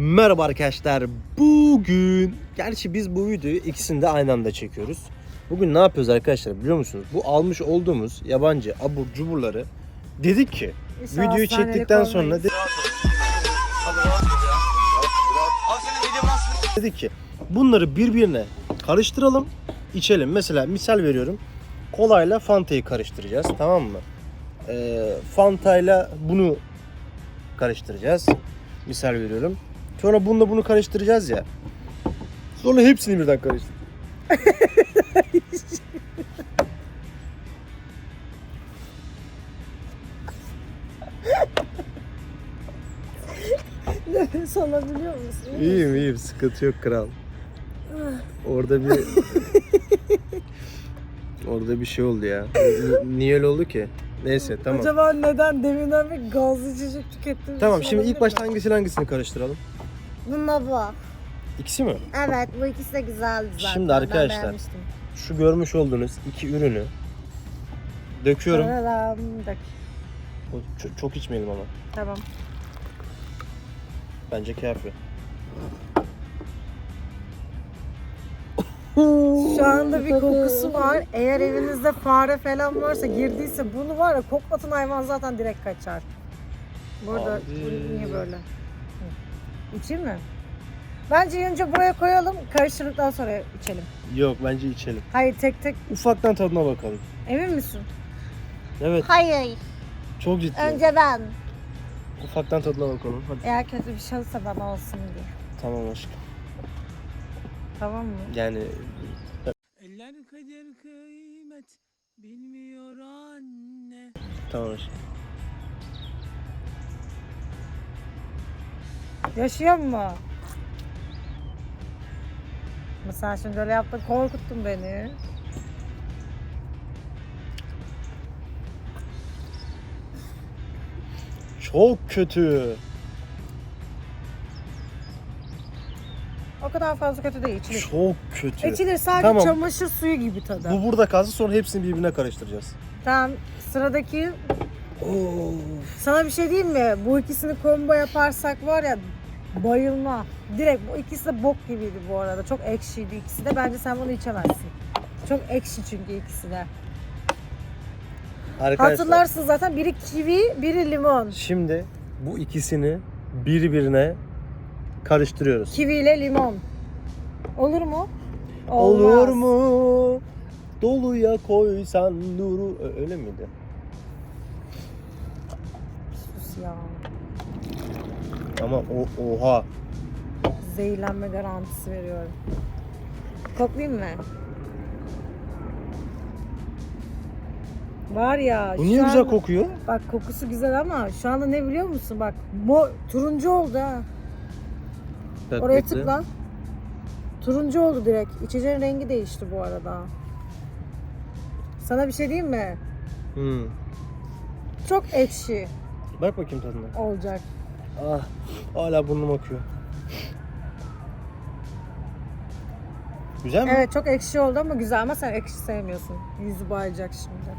Merhaba arkadaşlar. Bugün gerçi biz bu videoyu ikisini de aynı anda çekiyoruz. Bugün ne yapıyoruz arkadaşlar biliyor musunuz? Bu almış olduğumuz yabancı abur cuburları dedik ki İnşallah videoyu çektikten sonra de- dedik ki bunları birbirine karıştıralım, içelim. Mesela misal veriyorum. Kolayla Fanta'yı karıştıracağız, tamam mı? Ee, Fanta'yla bunu karıştıracağız. Misal veriyorum. Sonra bununla bunu karıştıracağız ya. Sonra hepsini birden karıştır. Nefes alabiliyor musun? İyiyim iyiyim sıkıntı yok kral. Orada bir Orada bir şey oldu ya. Ni- Niye öyle oldu ki? Neyse tamam. Acaba neden deminden bir gazlı içecek tükettiğimiz Tamam şimdi ilk başta hangisini hangisini karıştıralım? Bununla bu. İkisi mi? Evet bu ikisi de güzeldi zaten. Şimdi Ben arkadaşlar. Şu görmüş olduğunuz iki ürünü döküyorum. Tararam, dök. Çok, çok içmeyelim ama. Tamam. Bence kafi. Şu anda bir kokusu var. Eğer evinizde fare falan varsa girdiyse bunu var ya koklatın hayvan zaten direkt kaçar. Burada niye böyle? İçeyim mi? Bence önce buraya koyalım. Karıştırdıktan sonra içelim. Yok bence içelim. Hayır tek tek. Ufaktan tadına bakalım. Emin misin? Evet Hayır. çok ciddi. Önce ben. Ufaktan tadına bakalım. Hadi. Eğer kötü bir şey olursa bana olsun diye. Tamam aşkım. Tamam mı? Yani Eller kader kıymet bilmiyor anne. tamam aşkım. Yaşıyor mu? Mesela şimdi öyle yaptın korkuttun beni. Çok kötü. O kadar fazla kötü değil içilir. Çok kötü. İçilir sadece Tamam. çamaşır suyu gibi tadı. Bu burada kalsın sonra hepsini birbirine karıştıracağız. Tamam sıradaki Of. sana bir şey diyeyim mi? Bu ikisini combo yaparsak var ya bayılma. Direkt bu ikisi de bok gibiydi bu arada. Çok ekşiydi ikisi de. Bence sen bunu içemezsin. Çok ekşi çünkü ikisi de. Arkadaşlar Hatırlarsın zaten biri kivi, biri limon. şimdi bu ikisini birbirine karıştırıyoruz. Kivi ile limon. Olur mu? Olur Olmaz. mu? Doluya koysan duru Ö- öyle miydi? Sus ya. Ama o oha. Zehirlenme garantisi veriyorum. Koklayayım mı? Var ya. Bu niye şu güzel anda- kokuyor? Bak kokusu güzel ama şu anda ne biliyor musun? Bak mor, turuncu oldu ha. Oraya tıkla. Turuncu oldu direkt. İçeceğin rengi değişti bu arada. Sana bir şey diyeyim mi? Hmm. Çok ekşi Bak bakayım tadına. olacak. Ah, hala burnum akıyor. Güzel mi? Evet çok ekşi oldu ama güzel ama sen ekşi sevmiyorsun. Yüzü bayacak şimdi.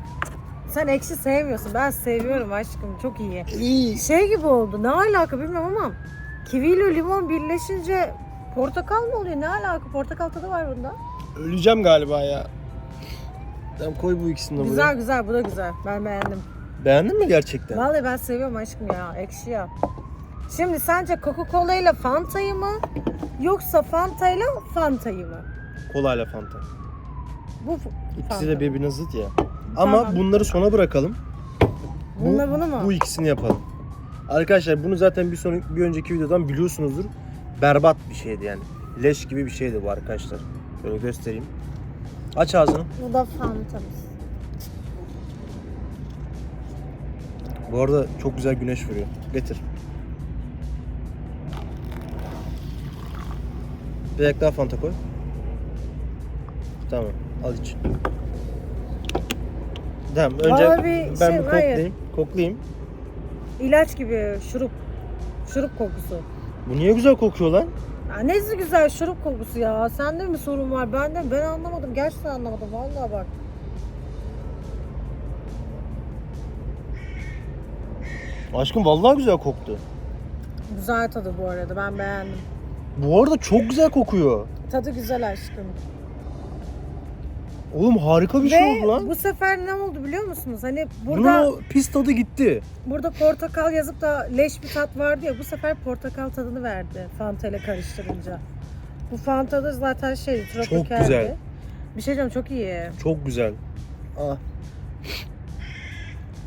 Sen ekşi sevmiyorsun. Ben seviyorum aşkım. Çok iyi. İyi. Şey gibi oldu. Ne alaka bilmiyorum ama kivi ile limon birleşince portakal mı oluyor? Ne alaka? Portakal tadı var bunda. Öleceğim galiba ya. Tamam koy bu ikisini de buraya. Güzel güzel. Bu da güzel. Ben beğendim. Beğendin mi gerçekten? Vallahi ben seviyorum aşkım ya. Ekşi ya. Şimdi sence Coca-Cola ile Fanta'yı mı yoksa Fanta ile Fanta'yı mı? Kolayla Fanta. Bu İkisi de birbirine zıt ya. Ama Tamam. bunları sona bırakalım. Bu- Bununla bunu mu? Bu ikisini yapalım. Arkadaşlar bunu zaten bir sonraki bir önceki videodan biliyorsunuzdur. Berbat bir şeydi yani. Leş gibi bir şeydi bu arkadaşlar. Şöyle göstereyim. Aç ağzını. Bu da Fanta'mız. Bu arada çok güzel güneş vuruyor. Getir. Bir dakika daha Fanta koy. Tamam. Al iç. Tamam önce bir ben şey- bir hayır. koklayayım. Koklayayım. İlaç gibi şurup. Şurup kokusu. Bu niye güzel kokuyor lan? Ya nesi güzel şurup kokusu ya. Sende mi sorun var? Bende mi? Ben anlamadım. Gerçekten anlamadım. Vallahi bak. Aşkım vallahi güzel koktu. Güzel tadı bu arada. Ben beğendim. Bu arada çok güzel kokuyor. Tadı güzel aşkım. Oğlum harika bir şey Ve oldu lan. bu sefer ne oldu biliyor musunuz? Hani Bunun burada o pis tadı gitti. burada portakal yazıp da leş bir tat vardı ya bu sefer portakal tadını verdi Fanta ile karıştırınca. Bu Fanta da zaten şey tropikaldi. güzel. Bir şey diyeceğim çok iyi. Çok güzel. Ah.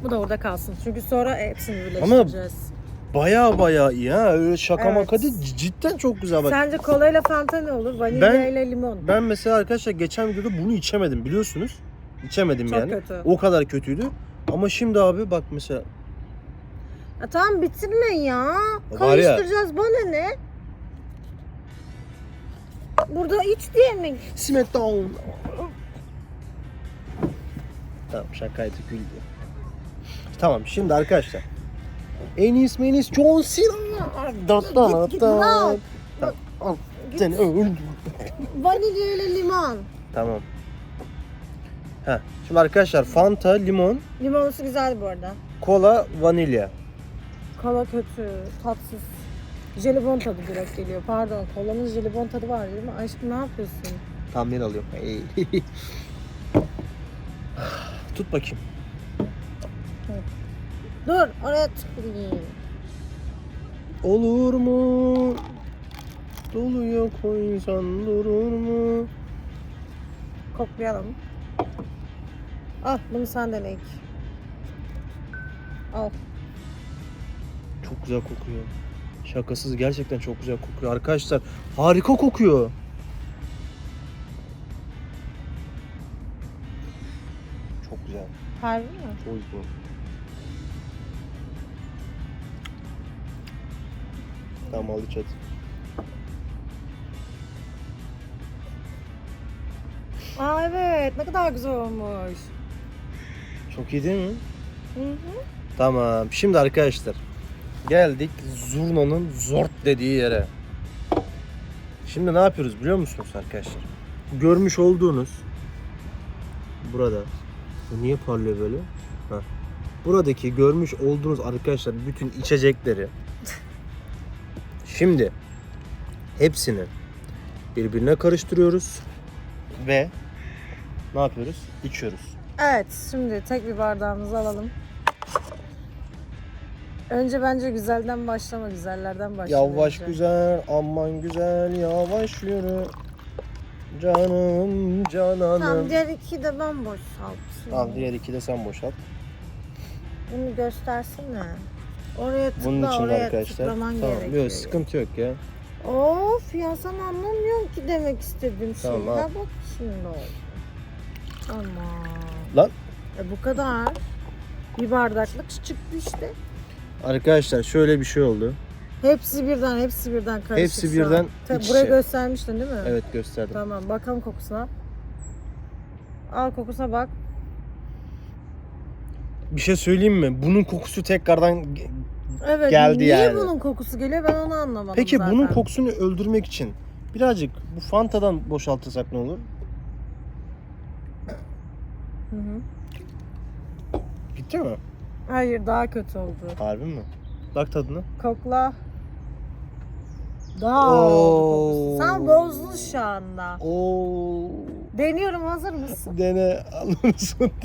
Bu da orada kalsın. Çünkü sonra hepsini birleştireceğiz. Baya baya iyi ha. Öyle şaka Evet. maka değil. C- Cidden çok güzel bak. Sence kola ile Fanta ne olur? Vanilya Ben- ile limon. Ben mesela arkadaşlar geçen videoda bunu içemedim biliyorsunuz. İçemedim Çok yani. kötü. O kadar kötüydü. Ama şimdi abi bak mesela Ya tamam bitirme ya. Var ya- Karıştıracağız bana ne? Burada iç diye mi? Smackdown. Tamam şakaydı güldü. Tamam şimdi arkadaşlar. Enis Menis John Cena. Dat da Git, git, da. Tamam, Al seni öldüm. Vanilya ile limon. Tamam. Ha, şimdi arkadaşlar Fanta, limon, Limonlusu güzel bu arada. kola, vanilya. Kola kötü, tatsız. Jelibon tadı direkt geliyor. Pardon, kolanın jelibon tadı var değil mi? Aşkım ne yapıyorsun? Tahmin alıyorum. Ey. Tut bakayım. Dur, oraya tıklayayım. Olur mu? Doluyor koysan durur mu? Koklayalım. Al, bunu sen dene ilk. Al. Çok güzel kokuyor. Şakasız gerçekten çok güzel kokuyor. Arkadaşlar harika kokuyor. Çok güzel. Harbi mi? Çok güzel. Tamam al iç hadi. Aa evet, ne kadar güzel olmuş. Çok iyi değil mi? Hı hı. Tamam. Şimdi arkadaşlar geldik zurnanın zort dediği yere. Şimdi ne yapıyoruz biliyor musunuz arkadaşlar? Görmüş olduğunuz burada bu niye parlıyor böyle? Ha. Buradaki görmüş olduğunuz arkadaşlar bütün içecekleri şimdi hepsini birbirine karıştırıyoruz ve ne yapıyoruz? İçiyoruz. Evet, şimdi tek bir bardağımızı alalım. Önce bence güzelden başlama, güzellerden başla. Yavaş bence. güzel, aman güzel, yavaş yürü. Canım, cananım. Tamam, diğer iki de ben boşaltayım. Al diğer iki de sen boşalt. Bunu göstersene. Oraya tıkla, Bunun için oraya arkadaşlar. Tamam, gerekiyor. yok sıkıntı yok ya. Of ya sen anlamıyorum ki demek istediğim şey. Tamam. Ha bak şimdi oldu. Tamam. Lan. E bu kadar. Bir bardaklık çıktı işte. Arkadaşlar şöyle bir şey oldu. Hepsi birden, hepsi birden karışık. Hepsi birden. Tabii iç buraya içe. göstermiştin değil mi? Evet gösterdim. Tamam bakalım kokusuna. Al kokusuna bak. Bir şey söyleyeyim mi? Bunun kokusu tekrardan... Evet. Geldi niye yani. bunun kokusu geliyor ben onu anlamadım Peki zaten. bunun kokusunu öldürmek için birazcık bu Fanta'dan boşaltırsak ne olur? Hı hı. Bitti mi? Hayır daha kötü oldu. Harbi mi? Bak tadına. Kokla. Daha Oo. oldu kokusu. Sen bozdun şu anda. Oo. Deniyorum hazır mısın? Dene alır mısın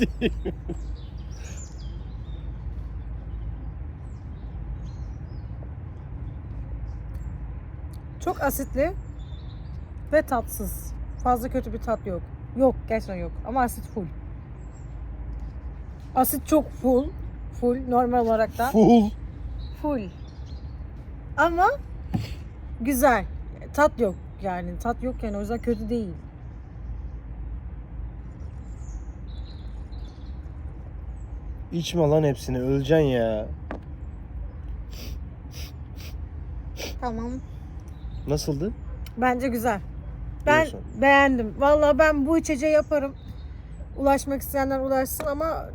Çok asitli ve tatsız. Fazla kötü bir tat yok. Yok gerçekten yok ama asit full. Asit çok full. Full normal olarak da. Full. Full. Ama güzel. Tat yok yani. Tat yok yani o yüzden kötü değil. İçme lan hepsini öleceksin ya. Tamam. Nasıldı? Bence güzel. Ben Diyorsun. beğendim. Vallahi ben bu içeceği yaparım. Ulaşmak isteyenler ulaşsın ama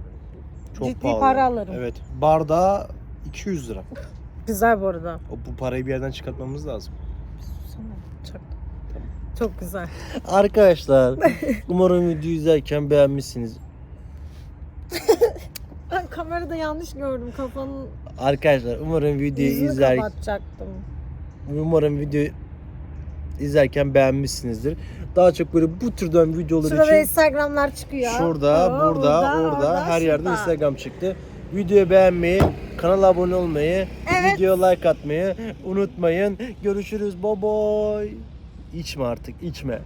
Çok ciddi pahalı. para alırım. Evet. Bardağı 200 lira. Güzel bu arada. O, bu parayı bir yerden çıkartmamız lazım. Çok, çok güzel. Arkadaşlar umarım videoyu izlerken beğenmişsiniz. Ben kamerada yanlış gördüm kafanın Arkadaşlar umarım videoyu yüzünü izler kapatacaktım. umarım videoyu izlerken beğenmişsinizdir. Daha çok böyle bu türden videolar Şurada için Instagram'lar çıkıyor. Şurada, Oo, burada, orada, her yerde şurada. Instagram çıktı. Videoyu beğenmeyi, kanala abone olmayı, Evet. videoya like atmayı unutmayın. Görüşürüz. Bye bye. İçme artık, içme.